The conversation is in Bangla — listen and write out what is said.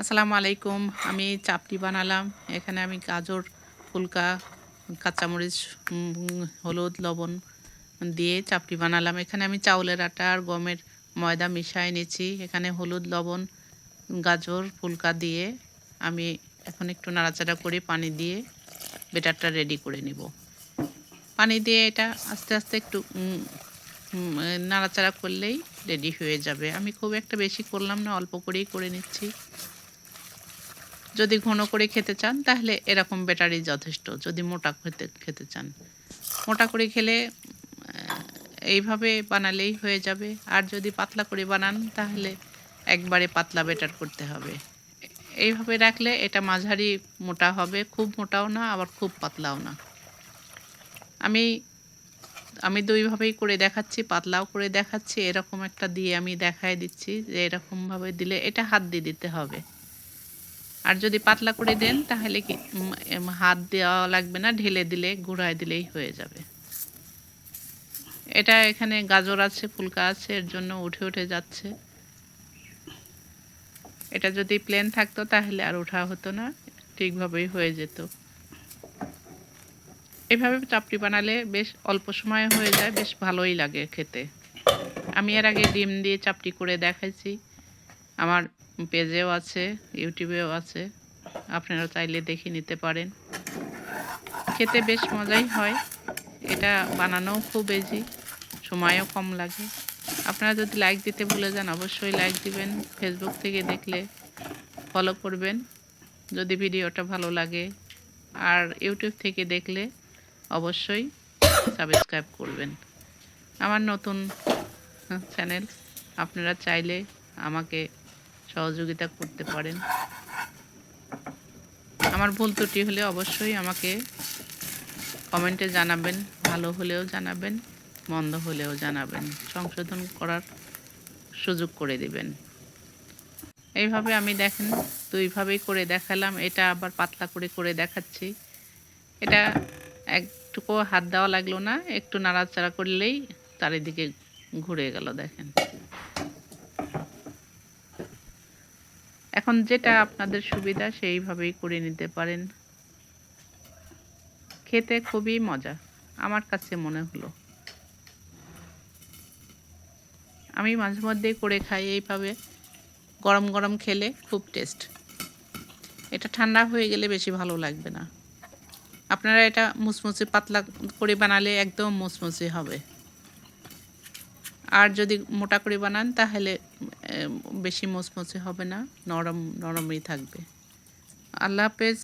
আসসালামু আলাইকুম, আমি চাপটি বানালাম। এখানে আমি গাজর, ফুলকা, কাঁচামরিচ হলুদ, লবণ দিয়ে চাপটি বানালাম। এখানে আমি চাউলের আটা আর গমের ময়দা মিশাই নিয়েছি। এখানে হলুদ, লবণ, গাজর, ফুলকা দিয়ে আমি এখন একটু নাড়াচাড়া করে পানি দিয়ে বেটারটা রেডি করে নিব। পানি দিয়ে এটা আস্তে আস্তে একটু নাড়াচাড়া করলেই রেডি হয়ে যাবে। আমি খুব একটা বেশি করলাম না, অল্প করেই করে নিচ্ছি। যদি ঘন করে খেতে চান, তাহলে এরকম ব্যাটারি যথেষ্ট। যদি মোটা খেতে খেতে চান। মোটা করে খেলে এইভাবে বানালেই হয়ে যাবে। আর যদি পাতলা করে বানান, তাহলে একবারে পাতলা বেটার করতে হবে। এইভাবে রাখলে এটা মাঝারি মোটা হবে। খুব মোটাও না, আবার খুব পাতলাও না। আমি আমি দুইভাবেই করে দেখাচ্ছি, পাতলাও করে দেখাচ্ছি। এরকম একটা দিয়ে আমি দেখাই দিচ্ছি যে এরকমভাবে দিলে এটা হাত দিয়ে দিতে হবে। আর যদি পাতলা করে দেন, তাহলে কি হাত দেওয়া লাগবে না, ঢেলে দিলে, ঘুরায় দিলেই হয়ে যাবে। এটা এখানে গাজর আছে, ফুলকা আছে, এর জন্য উঠে উঠে যাচ্ছে। এটা যদি প্লেন থাকতো, তাহলে আর ওঠা হতো না ঠিকভাবেই হয়ে যেত। এভাবে চাপড়ি বানালে বেশ অল্প সময়ে হয়ে যায়, বেশ ভালোই লাগে খেতে। আমি এর আগে ডিম দিয়ে চাপড়ি করে দেখাইছি। আমার পেজেও আছে, ইউটিউবেও আছে। আপনারা চাইলে দেখে নিতে পারেন। খেতে বেশ মজাই হয়। এটা বানানোও খুব ইজি সময়ও কম লাগে। আপনারা যদি লাইক দিতে ভুলে যান, অবশ্যই লাইক দিবেন। ফেসবুক থেকে দেখলে ফলো করবেন, যদি ভিডিওটা ভালো লাগে। আর ইউটিউব থেকে দেখলে অবশ্যই সাবস্ক্রাইব করবেন। আমার নতুন চ্যানেল আপনারা চাইলে আমাকে সহযোগিতা করতে পারেন। আমার ভুল ত্রুটি হলে অবশ্যই আমাকে কমেন্টে জানাবেন, ভালো হলেও জানাবেন, মন্দ হলেও জানাবেন। সংশোধন করার সুযোগ করে দিবেন। এইভাবে আমি দেখেন দুইভাবেই করে দেখালাম, এটা আবার পাতলা করে করে দেখাচ্ছি। এটা একটুকু হাত দেওয়া লাগল না, একটু নাড়াচাড়া করলেই চারিদিকে ঘুরে গেল, দেখেন। এখন যেটা আপনাদের সুবিধা, সেইভাবেই করে নিতে পারেন। খেতে খুবই মজা, আমার কাছে মনে হলো। আমি মাঝে মধ্যেই করে খাই, এইভাবে গরম গরম খেলে খুব টেস্ট এটা ঠান্ডা হয়ে গেলে বেশি ভালো লাগবে না। আপনারা এটা মুসমুসে, পাতলা করে বানালে একদম মুসমুসে হবে। আর যদি মোটা করে বানান, তাহলে বেশি মচমচে হবে না, নরম, নরমই থাকবে। আল্লাহ হাফেজ।